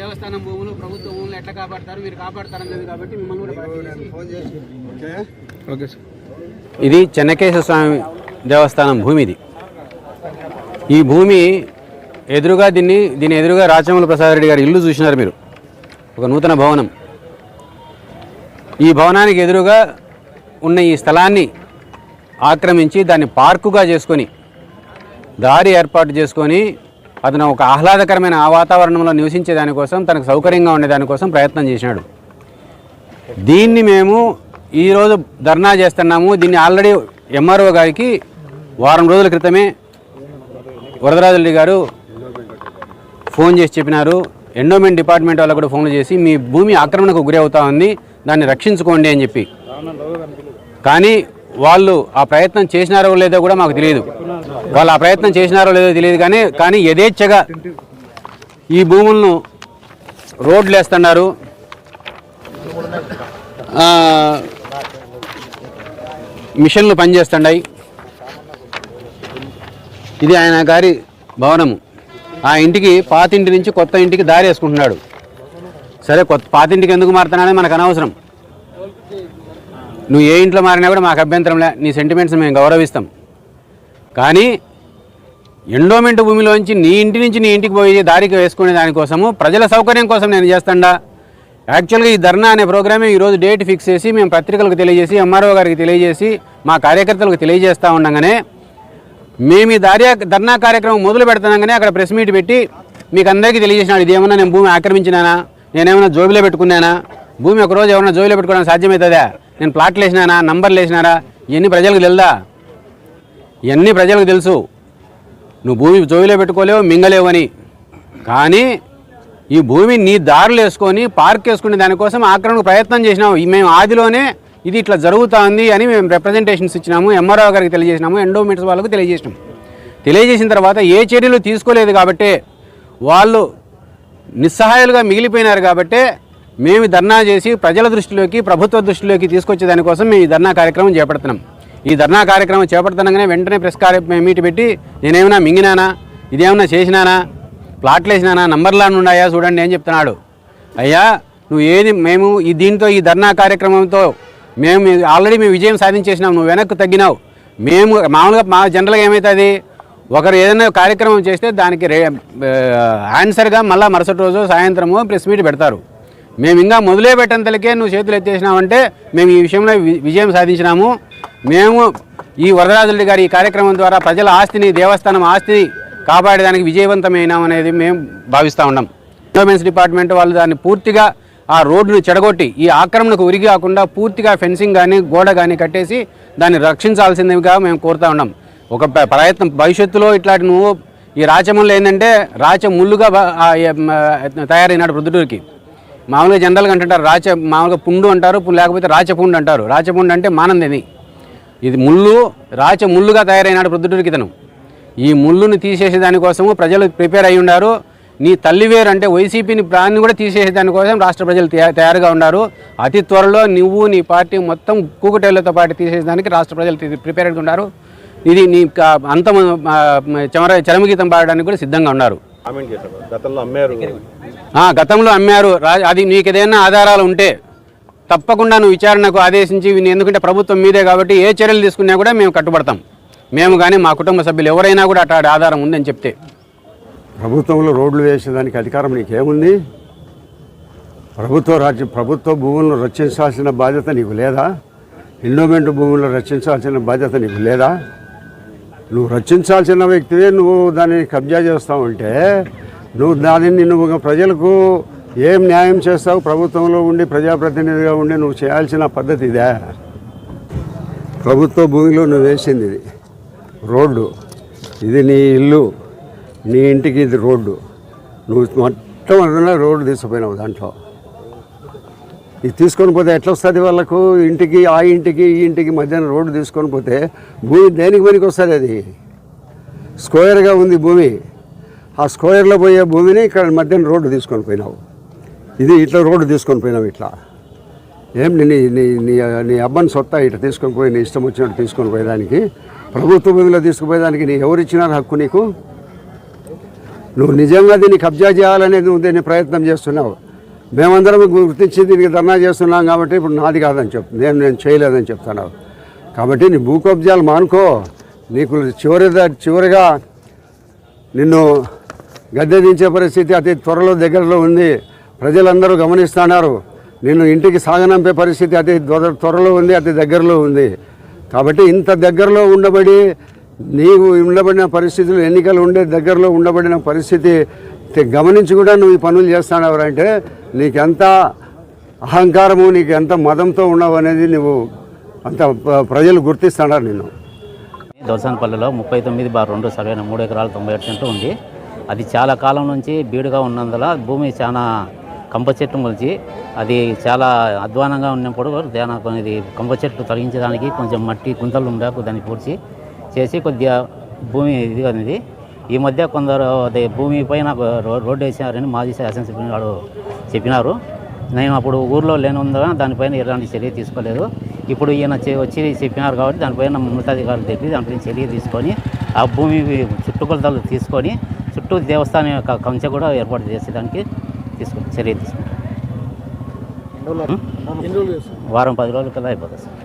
భూములు ప్రభుత్వ భూములు ఎట్లా కాపాడతారు మీరు కాపాడతారనేది కాబట్టి మిమ్మల్ని కూడా ఓకే? Okay sir. ఇది చెన్నకేశ్వర స్వామి దేవస్థానం భూమి ఇది ఈ భూమి ఎదురుగా దీన్ని దీని ఎదురుగా రాచమూల ప్రసాద్ రెడ్డి గారి ఇల్లు చూసినారు మీరు. ఒక నూతన భవనం. ఈ భవనానికి ఎదురుగా ఉన్న ఈ స్థలాన్ని ఆక్రమించి దాన్ని పార్కుగా చేసుకొని దారి ఏర్పాటు చేసుకొని అతను ఒక ఆహ్లాదకరమైన ఆ వాతావరణంలో నివసించే దానికోసం తనకు సౌకర్యంగా ఉండేదానికోసం ప్రయత్నం చేసినాడు. దీన్ని మేము ఈరోజు ధర్నా చేస్తున్నాము. దీన్ని ఆల్రెడీ ఎంఆర్ఓ గారికి వారం రోజుల క్రితమే వరదరాజరెడ్డి గారు ఫోన్ చేసి చెప్పినారు. ఎండోమెంట్ డిపార్ట్మెంట్ వాళ్ళకు కూడా ఫోన్లు చేసి మీ భూమి ఆక్రమణకు గురి అవుతా ఉంది దాన్ని రక్షించుకోండి అని చెప్పి. కానీ వాళ్ళు ఆ ప్రయత్నం చేసినారో లేదో కూడా మాకు తెలియదు. వాళ్ళు ఆ ప్రయత్నం చేసినారో లేదో తెలియదు కానీ కానీ యథేచ్ఛగా ఈ భూములను రోడ్లు వేస్తున్నారు. మిషన్లు పనిచేస్తున్నాయి. ఇది ఆయన గారి భవనము. ఆ ఇంటికి పాతింటి నుంచి కొత్త ఇంటికి దారి వేసుకుంటున్నాడు. సరే కొత్త పాత ఇంటికి ఎందుకు మారుతున్నాడని మనకు అనవసరం. నువ్వు ఏ ఇంట్లో మారినా కూడా మాకు అభ్యంతరం లే. నీ సెంటిమెంట్స్ మేము గౌరవిస్తాం. కానీ ఎండోమెంట్ భూమిలోంచి నీ ఇంటి నుంచి నీ ఇంటికి పోయి దారికి వేసుకునే దానికోసము ప్రజల సౌకర్యం కోసం నేను చేస్తాడా? యాక్చువల్గా ఈ ధర్నా అనే ప్రోగ్రామే ఈరోజు డేట్ ఫిక్స్ చేసి మేము పత్రికలకు తెలియజేసి ఎంఆర్ఓ గారికి తెలియజేసి మా కార్యకర్తలకు తెలియజేస్తూ ఉండగానే మేము ఈ దారి ధర్నా కార్యక్రమం మొదలు పెడుతున్నాగానే అక్కడ ప్రెస్ మీట్ పెట్టి మీకు అందరికీ తెలియజేసినాడు. ఇదేమన్నా నేను భూమి ఆక్రమించినానా? నేనేమైనా జోబిలో పెట్టుకున్నానా? భూమి ఒక రోజు ఏమైనా జోబిలో పెట్టుకోవడం సాధ్యమవుతుందా? నేను ప్లాట్లు వేసినానా నంబర్లు వేసినారా ఇవన్నీ ప్రజలకు తెలుదా? ఇవన్నీ ప్రజలకు తెలుసు. నువ్వు భూమి జోవిలో పెట్టుకోలేవు మింగలేవని కానీ ఈ భూమి నీ దారులు వేసుకొని పార్క్ వేసుకునే దానికోసం ఆక్రమణకు ప్రయత్నం చేసినాము మేము ఆదిలోనే ఇది ఇట్లా జరుగుతోంది అని మేము రిప్రజెంటేషన్స్ ఇచ్చినాము ఎంఆర్ఓ గారికి తెలియజేసినాము ఎండోమెంట్స్ వాళ్ళకు తెలియజేసినాము తెలియజేసిన తర్వాత ఏ చర్యలు తీసుకోలేదు కాబట్టే వాళ్ళు నిస్సహాయాలుగా మిగిలిపోయినారు కాబట్టే మేము ధర్నా చేసి ప్రజల దృష్టిలోకి ప్రభుత్వ దృష్టిలోకి తీసుకొచ్చే దానికోసం మేము ఈ ధర్నా కార్యక్రమం చేపడుతున్నాం. ఈ ధర్నా కార్యక్రమం చేపడుతుండగానే వెంటనే ప్రెస్ కార్య మీటి పెట్టి నేనేమైనా మింగినానా? ఇదేమైనా చేసినానా? ప్లాట్లు వేసినానా? నంబర్లు ఉన్నాయా? చూడండి అని చెప్తున్నాడు. అయ్యా నువ్వు ఏది మేము ఈ దీంతో ఈ ధర్నా కార్యక్రమంతో మేము ఆల్రెడీ మేము విజయం సాధించేసినాం నువ్వు వెనక్కు తగ్గినావు. మేము మామూలుగా మా జనరల్గా ఏమవుతుంది ఒకరు ఏదైనా కార్యక్రమం చేస్తే దానికి రే ఆన్సర్గా మళ్ళీ మరుసటి రోజు సాయంత్రము ప్రెస్ మీట్ పెడతారు. మేము ఇంకా మొదలే పెట్టేంతలకే నువ్వు చేతులు ఎత్తేసినావంటే మేము ఈ విషయంలో వి- విజయం సాధించినాము. మేము ఈ వరదరాజురెడ్డి గారి ఈ కార్యక్రమం ద్వారా ప్రజల ఆస్తిని దేవస్థానం ఆస్తిని కాపాడేదానికి విజయవంతమైనామనేది మేము భావిస్తూ ఉన్నాం. ఎండోమెంట్స్ డిపార్ట్మెంట్ వాళ్ళు దాన్ని పూర్తిగా ఆ రోడ్డును చెడగొట్టి ఈ ఆక్రమణకు ఉరిగి కాకుండా పూర్తిగా ఫెన్సింగ్ కానీ గోడ కానీ కట్టేసి దాన్ని రక్షించాల్సిందిగా మేము కోరుతా ఉన్నాం. ఒక ప్రయత్నం భవిష్యత్తులో ఇట్లాంటి నువ్వు ఈ రాచములు ఏంటంటే రాచ ముళ్ళుగా తయారైనాడు ప్రొద్దుటూరుకి. మామూలుగా జనరల్గా అంటుంటారు రాచ మామూలుగా పుండు అంటారు లేకపోతే రాచపుండు అంటారు. రాచపుండు అంటే మానందిని. ఇది ముళ్ళు రాచ ముళ్ళుగా తయారైనాడు ప్రొద్దుటూరుకి ఇతను. ఈ ముళ్ళుని తీసేసే దానికోసము ప్రజలు ప్రిపేర్ అయి ఉన్నారు నీ తల్లివేరు అంటే వైసీపీని ప్రాణి కూడా తీసేసే దానికోసం రాష్ట్ర ప్రజలు తయా- తయారుగా ఉన్నారు. అతి త్వరలో నువ్వు నీ పార్టీ మొత్తం కూకటేళ్ళతో పాటు తీసేదానికి రాష్ట్ర ప్రజలు ప్రిపేర్ అయి ఉన్నారు. ఇది నీ అంతం చమర చరమగీతం పాడడానికి కూడా సిద్ధంగా ఉన్నారు. గతంలో అమ్మారు ఆ, గతంలో అమ్మారు. రా- అది నీకు ఏదైనా ఆధారాలు ఉంటే తప్పకుండా నువ్వు విచారణకు ఆదేశించి ఎందుకంటే ప్రభుత్వం మీదే కాబట్టి ఏ చర్యలు తీసుకున్నా కూడా మేము కట్టుబడతాం. మేము కానీ మా కుటుంబ సభ్యులు ఎవరైనా కూడా అట్లాంటి ఆధారం ఉందని చెప్తే. ప్రభుత్వంలో రోడ్లు వేసేదానికి అధికారం నీకేముంది? ప్రభుత్వ రాజ్య ప్రభుత్వ భూములను రక్షించాల్సిన బాధ్యత నీకు లేదా? ఎండోమెంట్ భూములను రక్షించాల్సిన బాధ్యత నీకు లేదా? నువ్వు రక్షించాల్సిన వ్యక్తివే నువ్వు దాన్ని కబ్జా చేస్తావంటే నువ్వు దానిని నువ్వు ప్రజలకు ఏం న్యాయం చేస్తావు? ప్రభుత్వంలో ఉండి ప్రజాప్రతినిధిగా ఉండి నువ్వు చేయాల్సిన పద్ధతి ఇదే. ప్రభుత్వ భూమిలో నువ్వు వేసింది ఇది. రోడ్డు. ఇది నీ ఇల్లు. నీ ఇంటికి ఇది రోడ్డు. నువ్వు మొట్టమొదటిగా రోడ్డు తీసుకుపోయినావు దాంట్లో. ఇది తీసుకొని పోతే ఎట్లా వస్తుంది వాళ్ళకు? ఇంటికి ఆ ఇంటికి ఈ ఇంటికి మధ్యాహ్నం రోడ్డు తీసుకొని పోతే భూమి దేనికి పనికి వస్తుంది అది? స్క్వేర్గా ఉంది భూమి. ఆ స్క్వేర్లో పోయే భూమిని ఇక్కడ మధ్యాహ్నం రోడ్డు తీసుకొని పోయినావు. ఇది ఇట్లా రోడ్డు తీసుకొని పోయినావు ఇట్లా. ఏం నీ నీ నీ నీ అబ్బాయిని సొత్తా ఇట్లా తీసుకొని పోయి నీ ఇష్టం వచ్చినట్టు తీసుకొని పోయేదానికి. ప్రభుత్వ భూమిలో తీసుకుపోయేదానికి నీ ఎవరు ఇచ్చినారు హక్కు నీకు? నువ్వు నిజంగా దీన్ని కబ్జా చేయాలనేది నువ్వు దీన్ని ప్రయత్నం చేస్తున్నావు. మేమందరం గుర్తించి దీనికి ధర్నా చేస్తున్నాం కాబట్టి ఇప్పుడు నాది కాదని చెప్ నేను నేను చేయలేదని చెప్తాను కాబట్టి నీ భూ కబ్జాలు మానుకో. నీకు చివరి చివరిగా నిన్ను గద్దె దించే పరిస్థితి అతి త్వరలో దగ్గరలో ఉంది. ప్రజలందరూ గమనిస్తున్నారు. నేను ఇంటికి సాగనంపే పరిస్థితి అతి త్వరలో ఉంది అతి దగ్గరలో ఉంది. కాబట్టి ఇంత దగ్గరలో ఉండబడి నీవు ఉండబడిన పరిస్థితులు ఎన్నికలు ఉండే దగ్గరలో ఉండబడిన పరిస్థితి గమనించి కూడా నువ్వు ఈ పనులు చేస్తున్నావు అంటే నీకెంత అహంకారము నీకు ఎంత మదంతో ఉన్నావు అనేది నువ్వు అంత ప్రజలు గుర్తిస్తున్నారు నేను దొరసనపల్లిలో ముప్పై తొమ్మిది బార్ రెండు సరైన మూడు ఎకరాలు తొంభై ఏడు సెంట్లు ఉంది. అది చాలా కాలం నుంచి బీడుగా ఉన్నందున భూమి చాలా కంప చెట్టు మొలిచి అది చాలా అధ్వానంగా ఉన్నప్పుడు దాని ఇది కంప చెట్టు తొలగించడానికి కొంచెం మట్టి గుంతలు ఉండే దాన్ని పూడ్చి చేసి కొద్దిగా భూమి ఇది అనేది. ఈ మధ్య కొందరు అదే భూమి పైన రోడ్డు వేసినారని మాజీ శాసనసభ్యులు వాడు చెప్పినారు. నేను అప్పుడు ఊర్లో లేనందున దానిపైన ఎలాంటి చర్య తీసుకోలేదు. ఇప్పుడు ఈయన చే- వచ్చి చెప్పినారు కాబట్టి దానిపైన ఉన్నతాధికారులు చెప్పి దానిపైన చర్య తీసుకొని ఆ భూమి చుట్టుకొలతలు తీసుకొని చుట్టూ దేవస్థానం యొక్క కంచె కూడా ఏర్పాటు చేసేదానికి తీసుకు చర్య తీసుకుంటాం. వారం పది రోజుల కల్లా అయిపోతుంది సార్.